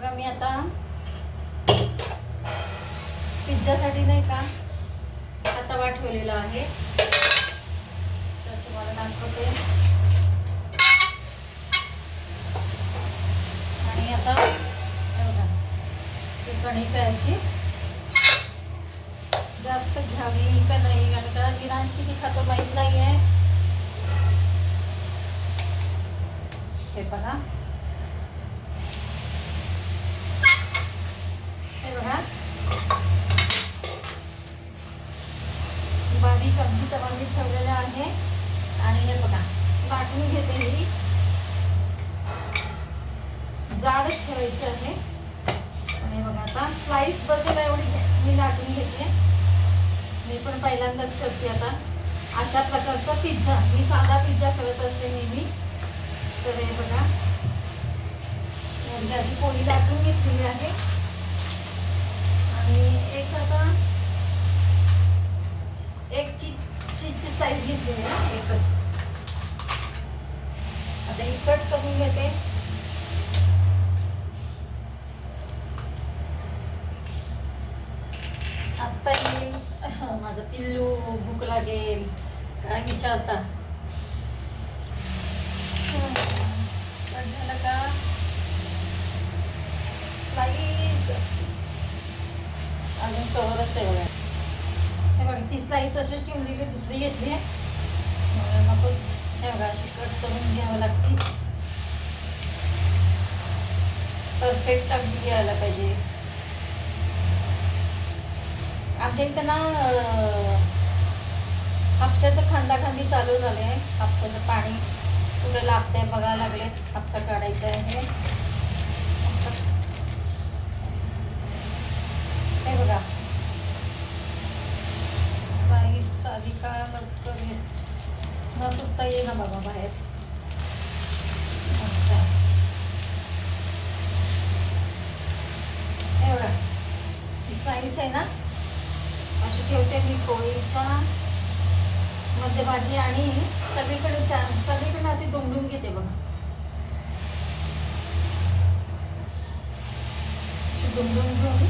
बघा मी आता पिझ्झासाठी नाही का हा तवा ठेवलेला आहे. तर तुम्हाला दाखवते. आणि आता बघा ही कणिक आहे अशी? जास्त घ्यावी का नाही? कारण का विनाश किती खातो माहीत नाही आहे हे बघा हे बघा बारीक अगदी तवानी ठेवलेलं आहे आणि हे बघा लाटून घेते ही जाडच ठेवायचं आहे आणि हे बघा आता स्लाइस बसेल एवढी मी लाटून घेते. मी पण पहिल्यांदाच करते आता. अशा प्रकारचा पिझ्झा मी साधा पिझ्झा करत असते नेहमी. तर हे बघा. म्हणजे अशी पोळी लाटून घेतलेली आहे. आणि एक आता एक चीज चीजची साईज घेतलेली आहे. एकच. आता ही कट करून घेते आत्ता येईल माझं पिल्लू भूक लागेल. काय विचारता झालं का? स्लाईस अजून कवरच आहे बघा. हे बघा ती स्लाईस अशीच ठेवलेली दुसरी घेतली. आहे नकोच. हे बघा अशी कट करून घ्यावं लागते. परफेक्ट अगदी यायला पाहिजे. आमच्या इथं ना अं, हापशाचं खांदाखांदी चालू झाले आहे हापसाचं पाणी कुठं लागतंय बघायला लागले हापसा काढायचं आहे. हे बघा. स्पाईस आधी का लवकर घे. न सुटता ये ना बाबा बाहेर. अच्छा. हे बघा. आहे ना? ठेवते मी पोळीच्या मध्यभागी आणि सगळीकडे चा सगळीकडे अशी दुमडून घेते बघा. अशी दुमडून घेऊन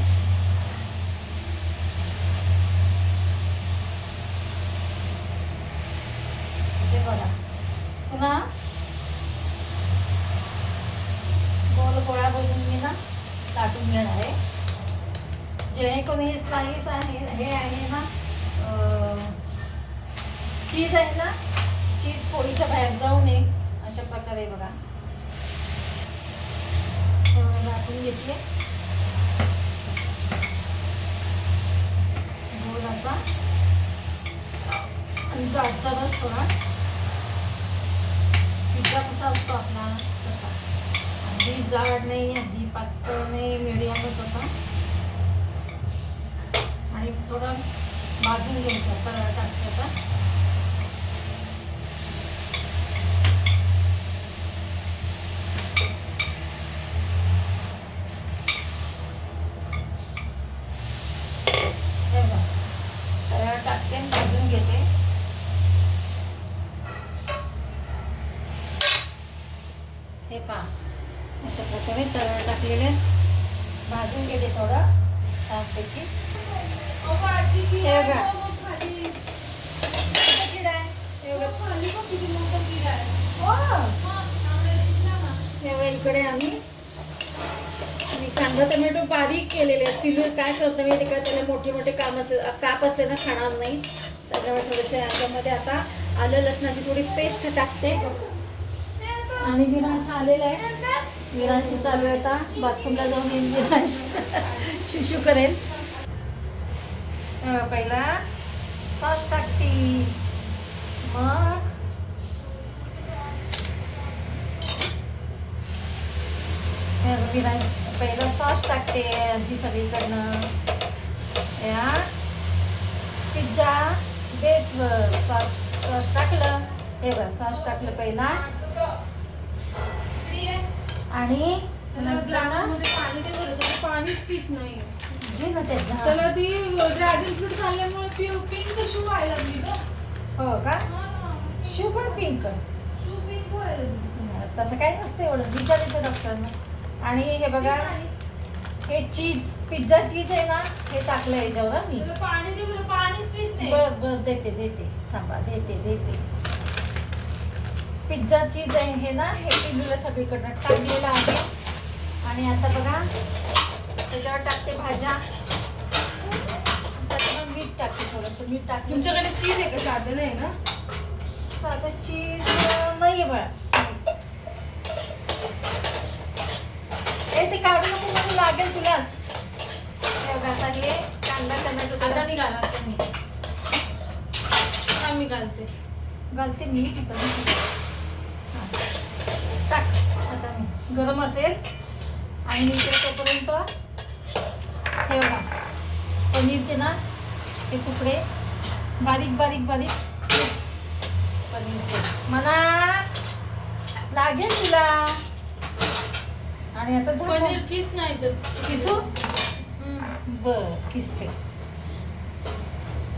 हे बघा पुन्हा गोल गोळा बनवून मी ना लाटून घेणार आहे जेणेकरून आहे हे आहे ना चीज आहे ना चीज पोळीच्या बाहेर जाऊ नये अशा प्रकारे बघा. अं, घेतले. गोल असा. आणि असतो ना पिझ्झा कसा असतो आपला तसा. अगदी जाड नाही अगदी पातळ नाही मिडियमच असा. आणि थोडं भाजून घ्यायचं तर टाकते आता. तर टाकते भाजून घेते. हे पहा अशा प्रकारे तळ टाकलेले. भाजून घेते थोडं छानपैकी. इकडे आम्ही. कांदा टोमॅटो बारीक केलेले आहेत. काय करतो मी तिकडे त्याला मोठे मोठे काम असते काप असते ना खाणार नाही. त्याच्यामुळे थोडेसे याच्यामध्ये आता आलं लसणाची थोडी पेस्ट टाकते. आणि विनाश आलेला आहे. विनाश चालू आहे आता. बाथरूमला जाऊन येईल विरांश शिशू करेल. पहिला सॉस टाकते. मग? पहिला सॉस टाकते आजी सगळीकडनं. या. पिझ्झा बेसवर. सॉस सॉस टाकलं. हे बघ सॉस टाकलं पहिला. आणि पाणी ते पाणीच पित नाही घे ना त्यात त्याला ती ड्रॅगन फ्रूट खाल्ल्यामुळे ती पिंक शू व्हायला लागली हो का. शू पण पिंक शू पिंक व्हायला लागली. तसं काही नसतं एवढं. विचारायचं डॉक्टरना. आणि हे बघा हे चीज पिझ्झा चीज आहे ना हे टाकलं याच्यावर मी. पाणी दे बरं पाणीच पित नाही. बर बर देते देते. थांबा देते देते. पिझ्झा चीज आहे हे ना हे पिल्लूला सगळीकडनं टाकलेलं आहे. आणि आता बघा त्याच्यावर टाकते भाज्या. त्याच्यावर मीठ टाकते थोडंसं मीठ टाकते. तुमच्याकडे चीज आहे का साधन आहे ना? साधं चीज नाही आहे बळा. ए ते काढू नको लागेल तुलाच. आता हे कांदा टोमॅटो आता मी निघाला. घालते मी हा मी घालते. घालते मी तिथं हां. टाक आता मी. गरम असेल आणि इकडे तोपर्यंत हे बघा. पनीरचे ना हे तुकडे. बारीक बारीक बारीक चिप्स पनीरचे मला लागेल तुला. आणि आता पनीर किस नाही तर. किसू. बर किसते.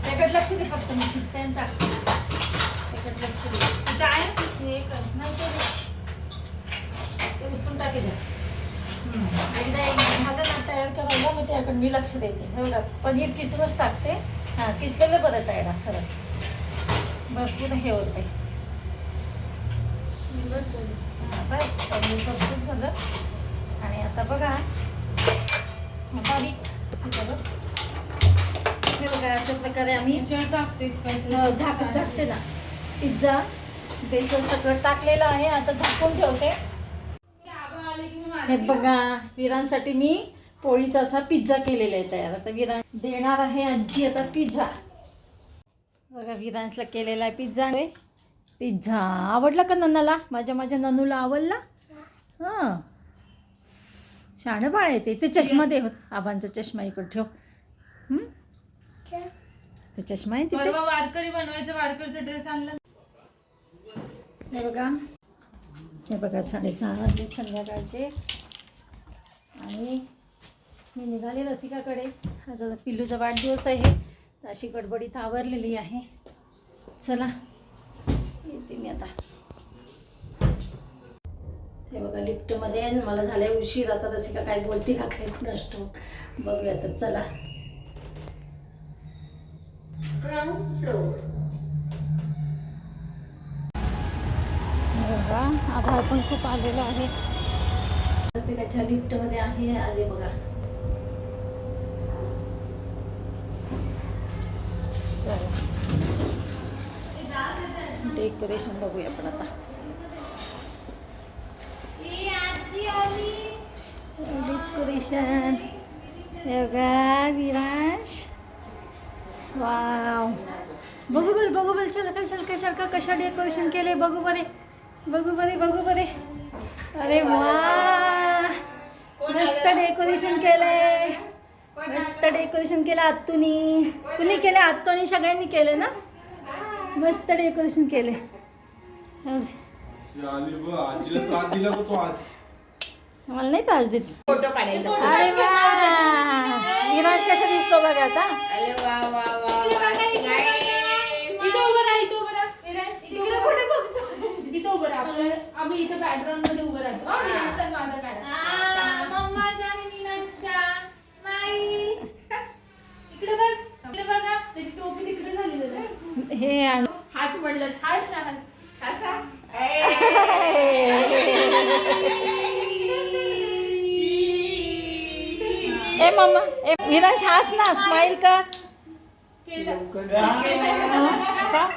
त्याकडे लक्ष दे फक्त मी किसते आणि टाकते. त्याकडे लक्ष दे. किसणी एक. नाही ते उचलून टाके द्या एकदा एक झालं ना तयार करायला मग त्याकडे मी लक्ष देते. हे बघा पनीर किसूनच टाकते. हां किसलेलं बरं तयार खरं. भरपूर हे होते बस. पनीर भरपूर झालं. आणि आता बघा. बारीक. हे बघा अशा प्रकारे आम्ही टाकते. अ, काहीतरी. झाक झाकते ना. पिझ्झा. बेसन सगळं टाकलेलं आहे. आता झाकून ठेवते. हे. बघा विरांसाठी मी पोळीचा असा पिझ्झा केलेला आहे तयार. आता विरान देणार आहे आजी आता पिझ्झा. बघा विरांशला केलेला आहे पिझ्झा. पिझ्झा आवडला का नन्नाला माझ्या माझ्या ननूला आवडला? हां. शाणं बाळ येते ते. चष्मा दे आबांचा चष्मा इकडे ठेव. हं? तो चष्मा आहे वारकरी बनवायचं वारकरीचा ड्रेस आणला. हे बघा. हे बघा साडेसहा वाजलेत संध्याकाळचे. आणि मी निघाले रसिकाकडे. आज आता पिल्लूचा वाढदिवस आहे. तर अशी गडबडीत आवरलेली आहे. चला येते मी आता. हे बघा लिफ्टमध्ये मला झालंय उशीर. आता रसिका काय बोलते का काय कुणास असतो बघूया. तर चला. बघा. आभाळ पण खूप आलेलं आहे. रसिकाच्या लिफ्टमध्ये आहे आले बघा. चला. डेकोरेशन बघूया आपण आता. डेकोरेशन बघा विराश वाव बघू बरं बघू बरं चला कशाला कशाला का कशा डेकोरेशन केले बघू बरे. बघू बरे बघू बरे. अरे वा. मस्त डेकोरेशन केलंय. मस्त डेकोरेशन केलं आत्तुनी. कुणी केलं? आत्तूनी सगळ्यांनी केलं ना? मस्त डेकोरेशन केले मला नाही त्रास देत? फोटो काढायचा. अरे वा. विराज कशा दिसतो बघा आता. इथं उभं राहा. आपलं- आम्ही इथं बॅकग्राऊंडमध्ये उभं राहतो. हा, माझा काढा. हे आणि. हाच म्हणलं. हाच ना हाच असा ए मम्मा ए विराज हास ना. स्माइल कर. केलं? का?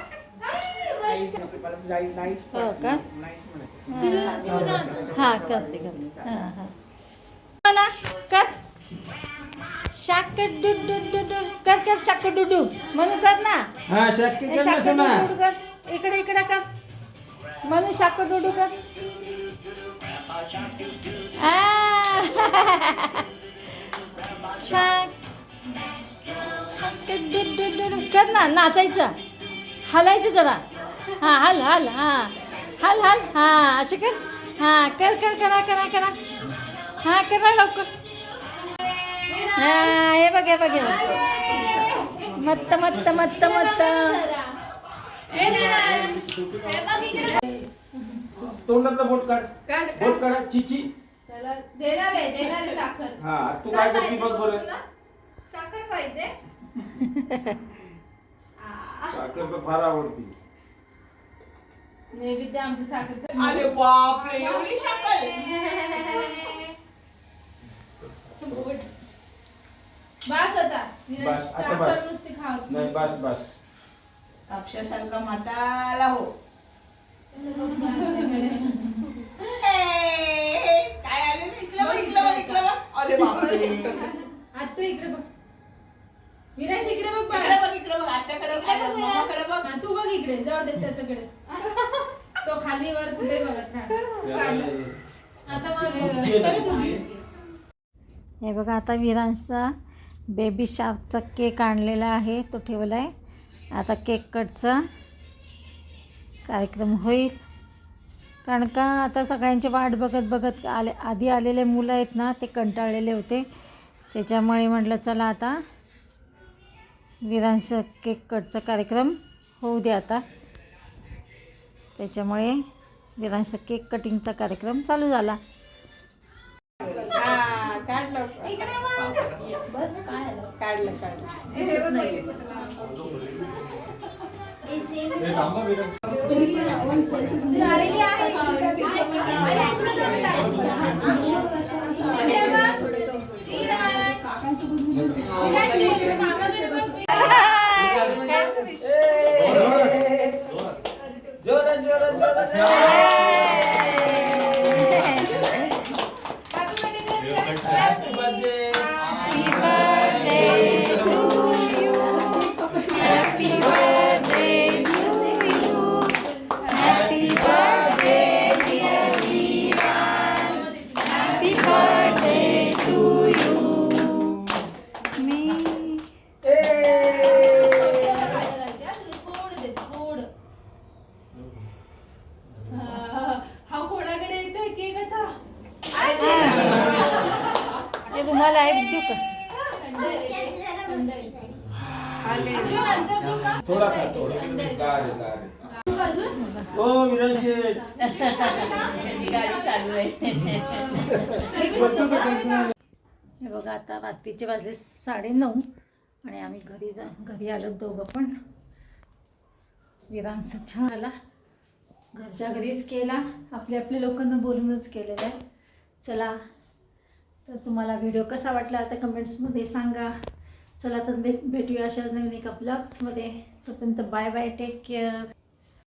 नाहीच हो का? नाहीच म्हणत. हा करते करते. हा हा. हो ना कर कर कर म्हणून ना. हा शक्य कर इकडे इकडे कर. म्हणून शाक डू डू कर. आ. शाक. कर ना नाचायचं. हलायचं जरा. हा हल हल हा. हल हल हा असे कर. हा कर कर करा करा करा. हा करा लवकर. हा हे बघ हे बघ हे बघ. मत्त मत्त मत्त मत्त. तोंडातला बोट काढ काढ. बोट काढा चिची. त्याला देणार आहे देणार आहे साखर. हा तू काय करते बघ बरं. साखर पाहिजे. साखर तर फार आवडती. नैवेद्य आमचं साखर अरे बापरे एवढी शकल बस आता. बस, आता साखर बस. नुसती खात नाही बस बस. अक्षरसारखा माताला हो. ए, काय आले? ना? इकडं बघ, इकडं बघ, इकडं बघ. अरे बापरे. आता तू इकडे बघ. विराज इकडे बघ बाळा. इकडे बघ इकडे बघ. आत्याकडे काय झालं? मामाकडे बघ. हा, तू बघ इकडे. जाऊ दे त्याच्याकडे. तो खाली वर कुठे बघत नाही. आता मग परत उभी. हे बघा आता विरांशचा बेबी शार्कचा केक आणलेला आहे. तो ठेवला आहे आता केक कटचा कार्यक्रम होईल. कारण का आता सगळ्यांची वाट बघत बघत आले आधी आलेले मुलं आहेत ना ते कंटाळलेले होते. त्याच्यामुळे म्हटलं चला आता विरांश केक कटचा कार्यक्रम होऊ दे आता. त्याच्यामुळे विरांश केक कटिंगचा कार्यक्रम चालू झाला. Yeah. हे बघा आता रात्रीचे वाजले साडेनऊ आणि आम्ही घरी जा घरी आलो दोघं पण. विरांचा छान आला. घरच्या घरीच केला. आपल्या आपल्या लोकांना बोलूनच केलेला आहे चला तर तुम्हाला व्हिडिओ कसा वाटला आता कमेंट्समध्ये सांगा. चला तर भेट भेटूया अशाच नवीन एका ब्लॉग्समध्ये. तोपर्यंत बाय बाय टेक केअर